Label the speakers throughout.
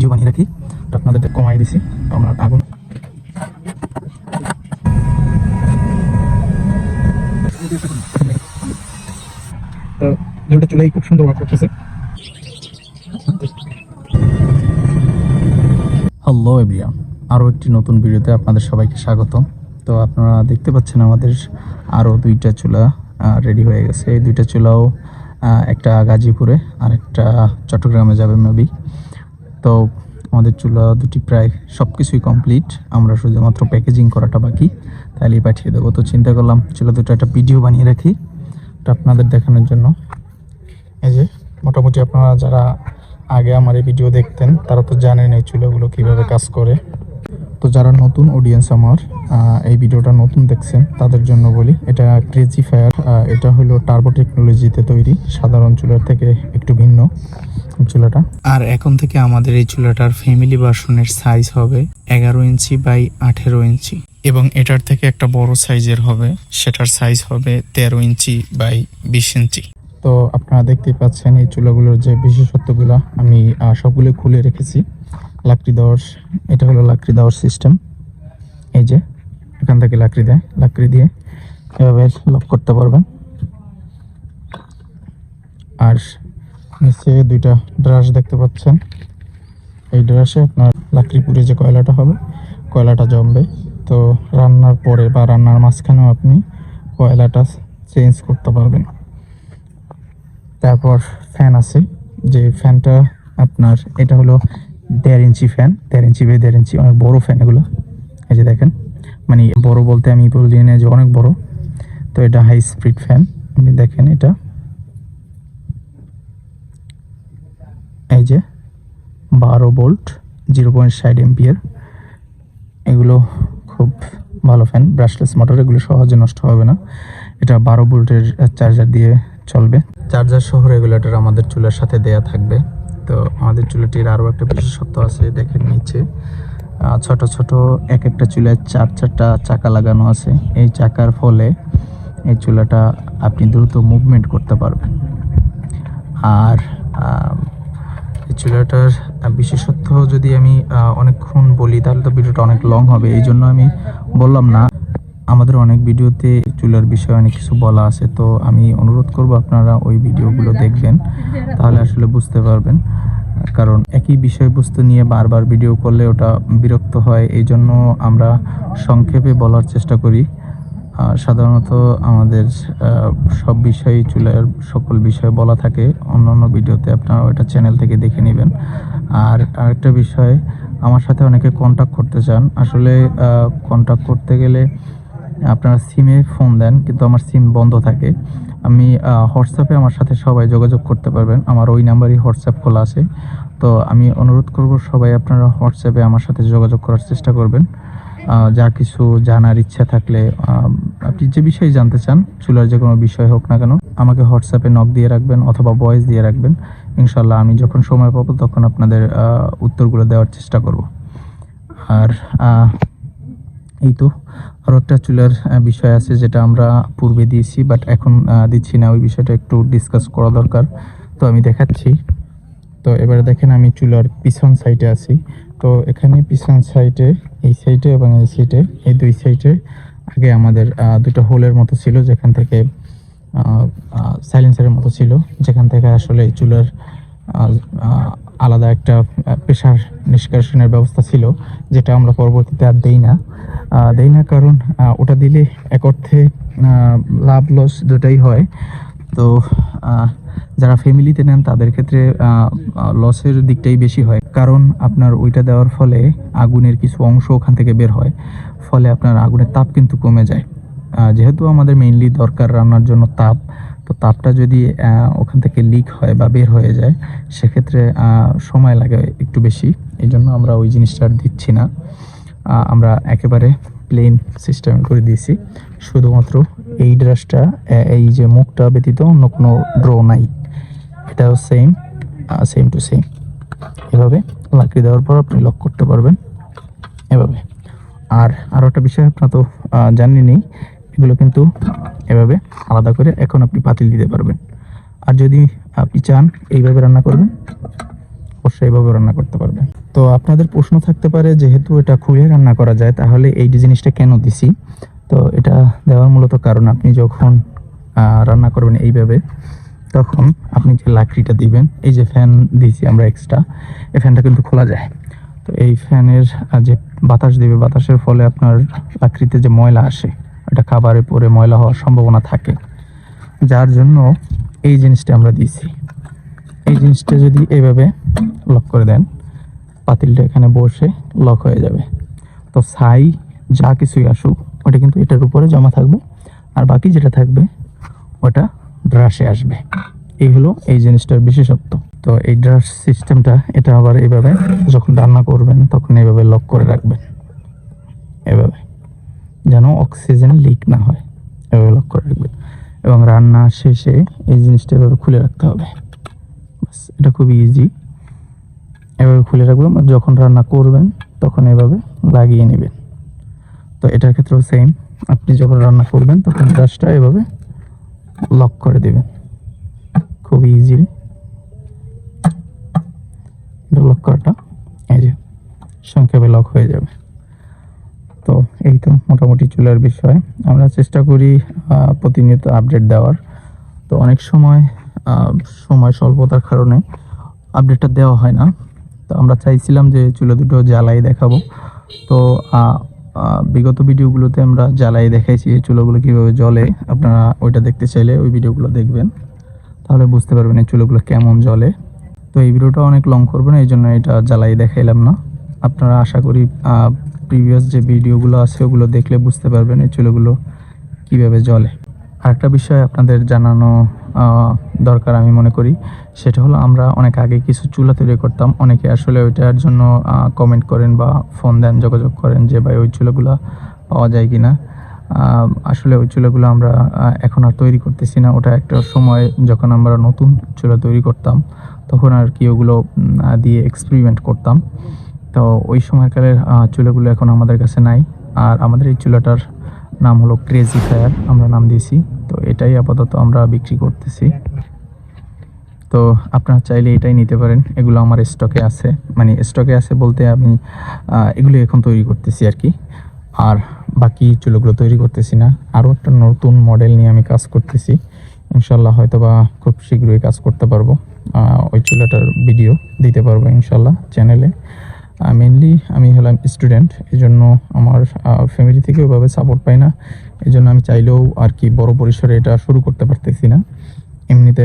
Speaker 1: Video বানিয়ে রাখি। আপনাদের কমাই দিছি। আমরা আগুন তো খুব সুন্দর ওয়ার্ক করতেছে। হ্যালো এভরিয়ান আরও একটি নতুন ভিডিওতে আপনাদের সবাইকে স্বাগত তো আপনারা দেখতে পাচ্ছেন আমাদের আরও দুইটা চুলা রেডি হয়ে গেছে। এই দুইটা চুলাও একটা গাজীপুরে আর একটা চট্টগ্রামে যাবে মেবি। তো আমাদের চুলা দুটি প্রায় সব কিছুই কমপ্লিট আমরা শুধুমাত্র প্যাকেজিং করাটা বাকি তাহলেই পাঠিয়ে দেবো। তো চিন্তা করলাম চুলা দুটো একটা ভিডিও বানিয়ে রাখি ওটা আপনাদের দেখানোর জন্য। এই যে, মোটামুটি আপনারা যারা আগে আমার এই ভিডিও দেখতেন, তারা তো জানেন এই চুলাগুলো কীভাবে কাজ করে। তো যারা নতুন অডিয়েন্স আমার এই ভিডিওটা নতুন দেখছেন, তাদের জন্য বলি, এটা ক্রেজি ফায়ার এটা হলো টার্বো টেকনোলজিতে তৈরি, সাধারণ চুলার থেকে একটু ভিন্ন। এই চুলাটা? আর এখন থেকে আমাদের এই চুলাটার ফ্যামিলি ভার্সনের সাইজ হবে এগারো ইঞ্চি বাই আঠেরো ইঞ্চি। এবং এটার থেকে একটা বড় সাইজের হবে সেটার সাইজ হবে তেরো ইঞ্চি বাই বিশ ইঞ্চি। তো আপনারা দেখতেই পাচ্ছেন এই চুলাগুলোর যে বিশেষত্বগুলো আমি সবগুলো খুলে রেখেছি। লাকড়ি দেওয়ার এটা হলো লাকড়ি দেওয়ার সিস্টেম এই যে এখান থেকে লাকড়ি দেয় লাকড়ি দিয়ে এভাবে লক করতে পারবেন। আর নিচে দুইটা ড্রাস দেখতে পাচ্ছেন। এই ড্রাসে আপনার লাকড়ি পুড়ে যে কয়লাটা হবে, কয়লাটা জমবে। তো রান্নার পরে বা রান্নার মাঝখানেও আপনি কয়লাটা চেঞ্জ করতে পারবেন। তারপর ফ্যান আছে। যে ফ্যানটা আপনার, এটা হলো দেড় ইঞ্চি ফ্যান দেড় ইঞ্চি বাই দেড় ইঞ্চি, অনেক বড় ফ্যান এগুলো। এই যে দেখেন। মানে বড় বলতে আমি বলি না যে অনেক বড়। তো এটা হাই স্পিড ফ্যান আপনি দেখেন এটা। এই যে বারো বোল্ট জিরো পয়েন্ট ষাট এম্পিয়ার এগুলো খুব ভালো ফ্যান ব্রাশলেস মোটর এগুলো সহজে নষ্ট হবে না। এটা বারো বোল্টের চার্জার দিয়ে চলবে। চার্জার সহ রেগুলেটর আমাদের চুলার সাথে দেয়া থাকবে। তো আমাদের চুলাটির আরও একটা বিশেষত্ব আছে দেখেন নিচে। আহ, ছোট ছোট এক একটা চুলায় চার চারটা চাকা লাগানো আছে। এই চাকার ফলে এই চুলাটা আপনি দ্রুত মুভমেন্ট করতে পারবেন। আর চুলাটার বিশেষত্ব যদি আমি অনেকক্ষণ বলি, তাহলে তো ভিডিওটা অনেক লং হবে। এই জন্য আমি বললাম না, আমাদের অনেক ভিডিওতে চুলার বিষয়ে অনেক কিছু বলা আছে, তো আমি অনুরোধ করব আপনারা ওই ভিডিওগুলো দেখবেন, তাহলে আসলে বুঝতে পারবেন। কারণ একই বিষয়বস্তু নিয়ে বারবার ভিডিও করলে ওটা বিরক্ত হয়, এই জন্য আমরা সংক্ষেপে বলার চেষ্টা করি। সাধারণত আমাদের সব বিষয়ই চুলার সকল বিষয় বলা থাকে। অন্য অন্য ভিডিওতে আপনারা ওটা চ্যানেল থেকে দেখে নেবেন। আর আরেকটা বিষয়, আমার সাথে অনেকে কন্ট্যাক্ট করতে চান। আসলে কন্ট্যাক্ট করতে গেলে আপনারা সিমে ফোন দেন, কিন্তু আমার সিম বন্ধ থাকে। আমি হোয়াটসঅ্যাপে আমার সাথে সবাই যোগাযোগ করতে পারবেন। আমার ওই নাম্বারই হোয়াটসঅ্যাপ খোলা আছে। তো আমি অনুরোধ করব সবাই আপনারা হোয়াটসঅ্যাপে আমার সাথে যোগাযোগ করার চেষ্টা করবেন। যা কিছু জানার ইচ্ছা থাকলে আপনি যে বিষয়ে জানতে চান, চুলার যে কোনো বিষয় হোক না কেন, আমাকে হোয়াটসঅ্যাপে নক দিয়ে রাখবেন অথবা ভয়েস দিয়ে রাখবেন। ইনশাল্লাহ আমি যখন সময় পাবো তখন আপনাদের উত্তরগুলো দেওয়ার চেষ্টা করব। আর এই তো আরও একটা চুলার বিষয় আছে যেটা আমরা পূর্বে দিয়েছি বাট এখন দিচ্ছি না, ওই বিষয়টা একটু ডিসকাস করা দরকার। তো আমি দেখাচ্ছি। তো এবারে দেখেন আমি চুলার পিছন সাইডে আছি। তো এখানে পিছন সাইডে এই সাইডে এবং এই সাইডে, এই দুই সাইডে আগে আমাদের দুটো হোলের মতো ছিল যেখান থেকে সাইলেন্সারের মতো ছিল, যেখান থেকে আসলে এই চুলার আলাদা একটা প্রেশার নিষ্কাশনের ব্যবস্থা ছিল, যেটা আমরা পরবর্তীতে আর দেই না। দেই না কারণ ওটা দিলে এক অর্থে লাভ লস দুটাই হয়। তো যারা ফ্যামিলিতে নেন, তাদের ক্ষেত্রে লসের দিকটাই বেশি হয়। কারণ আপনার ওইটা দেওয়ার ফলে আগুনের কিছু অংশ ওখান থেকে বের হয়। ফলে আপনার আগুনের তাপ কিন্তু কমে যায়। যেহেতু আমাদের মেইনলি দরকার রান্নার জন্য তাপ, তো তাপটা যদি ওখান থেকে লিক হয় বা বের হয়ে যায়, সেক্ষেত্রে সময় লাগে একটু বেশি। এই জন্য আমরা ওই জিনিসটা দিচ্ছি না। আমরা একেবারে প্লেন সিস্টেম করে দিয়েছি। শুধুমাত্র এই ড্রেসটা এই যে মুখটা ব্যতীত অন্য কোনো ড্র নাই। এটাও সেম সেম টু সেম এভাবে লাকড়ি দেওয়ার পর আপনি লক করতে পারবেন। এভাবে। আর আরও একটা বিষয় আপনার তো জানেনই এগুলো কিন্তু এভাবে আলাদা করে এখন আপনি পাতিল দিতে পারবেন। আর যদি আপনি চান, এইভাবে রান্না করবেন, অবশ্যই এইভাবে রান্না করতে পারবেন। তো আপনাদের প্রশ্ন থাকতে পারে, যেহেতু এটা খুলে রান্না করা যায়, তাহলে এই জিনিসটা কেন দিছি? তো এটা দেওয়ার মূলত কারণ আপনি যখন রান্না করবেন এইভাবে তখন আপনি যে লাকড়িটা দিবেন, এই যে ফ্যান দিয়েছি আমরা এক্সট্রা এই ফ্যানটা কিন্তু খোলা যায়। তো এই ফ্যানের যে বাতাস দিবে, বাতাসের ফলে আপনার লাকড়িতে যে ময়লা আসে এটা খাবারে পরে ময়লা হওয়ার সম্ভাবনা থাকে। যার জন্য এই জিনিসটা আমরা দিয়েছি। এই জিনিসটা যদি এইভাবে লক করে দেন, পাতিলটা এখানে বসে লক হয়ে যাবে। তো ছাই যা কিছুই আসুক, ওটা কিন্তু এটার উপরে জমা থাকবে। আর বাকি যেটা থাকবে, ওটা ড্রাসে আসবে। এই হলো এই জিনিসটার বিশেষত্ব। তো এই ড্রাস সিস্টেমটা এটা আবার এইভাবে যখন রান্না করবেন তখন এইভাবে লক করে রাখবেন। এভাবে। যেন অক্সিজেন লিক না হয়। এভাবে লক করে রাখবেন। এবং রান্না শেষে এই জিনিসটা এভাবে খুলে রাখতে হবে। এটা খুবই ইজি এভাবে খুলে রাখবেন। যখন রান্না করবেন তখন এভাবে লাগিয়ে নেবেন। তো এটার ক্ষেত্রেও সেম আপনি যখন রান্না করবেন তখন গ্যাসটা এভাবে লক করে দেবেন। খুবই ইজিলি লক করাটা, এই যে, সংক্ষেপে লক হয়ে যাবে। তো এই তো মোটামুটি চুলার বিষয়। আমরা চেষ্টা করি প্রতিনিয়ত আপডেট দেওয়ার। তো অনেক সময় সময় স্বল্পতার কারণে আপডেটটা দেওয়া হয় না। তো আমরা চাইছিলাম যে চুলা দুটো জ্বালাই দেখাবো। তো বিগত ভিডিওগুলোতে আমরা জ্বালাই দেখাইছি এই চুলোগুলো কীভাবে জ্বলে। আপনারা ওইটা দেখতে চাইলে ওই ভিডিওগুলো দেখবেন। তাহলে বুঝতে পারবেন এই চুলোগুলো কেমন জলে তো এই ভিডিওটা অনেক লং করবেন না, এই জন্য এটা জ্বালাই দেখাইলাম না। আপনারা আশা করি প্রিভিয়াস যে ভিডিওগুলো আছে ওগুলো দেখলে বুঝতে পারবেন এই চুলোগুলো কীভাবে জ্বলে। আরেকটা বিষয় আপনাদের জানানো দরকার আমি মনে করি। সেটা হলো আমরা অনেক আগে কিছু চুলা তৈরি করতাম। অনেকে আসলে ওইটার জন্য কমেন্ট করেন বা ফোন দেন, যোগাযোগ করেন যে, ভাই, ওই চুলাগুলো পাওয়া যায় কি না আসলে ওই চুলাগুলো আমরা এখন আর তৈরি করতেছি না। ওটা একটা সময় যখন আমরা নতুন চুলা তৈরি করতাম, তখন আর কি ওগুলো দিয়ে এক্সপেরিমেন্ট করতাম। তো ওই সময়কালের চুলাগুলো এখন আমাদের কাছে নাই। আর আমাদের এই চুলাটার নাম হলো ক্রেজি ফায়ার আমরা নাম দিয়েছি। তো এটাই আপাতত আমরা বিক্রি করতেছি। তো আপনারা চাইলে এটাই নিতে পারেন, এগুলো আমার স্টকে আছে। মানে স্টকে আছে বলতে আমি এগুলো এখন তৈরি করতেছি আর কি। আর বাকি চুলোগুলো তৈরি করতেছি না। আরও একটা নতুন মডেল নিয়ে আমি কাজ করতেছি। ইনশাল্লাহ হয়তো বা খুব শীঘ্রই কাজ করতে পারব। ওই চুলাটার ভিডিও দিতে পারব ইনশাল্লাহ চ্যানেলে মেনলি আমি হলাম স্টুডেন্ট এই জন্য আমার ফ্যামিলি থেকে ওইভাবে সাপোর্ট পাই না। এই জন্য আমি চাইলেও আর কি বড় পরিসরে এটা শুরু করতে পারতেছি না। এমনিতে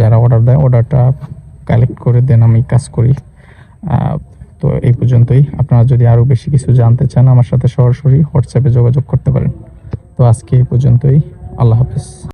Speaker 1: যারা অর্ডার দেয় অর্ডারটা কালেক্ট করে দেন, আমি কাজ করি। তো এই পর্যন্তই। আপনারা যদি আরও বেশি কিছু জানতে চান, আমার সাথে সরাসরি হোয়াটসঅ্যাপে যোগাযোগ করতে পারেন। তো আজকে এই পর্যন্তই। আল্লাহ হাফেজ।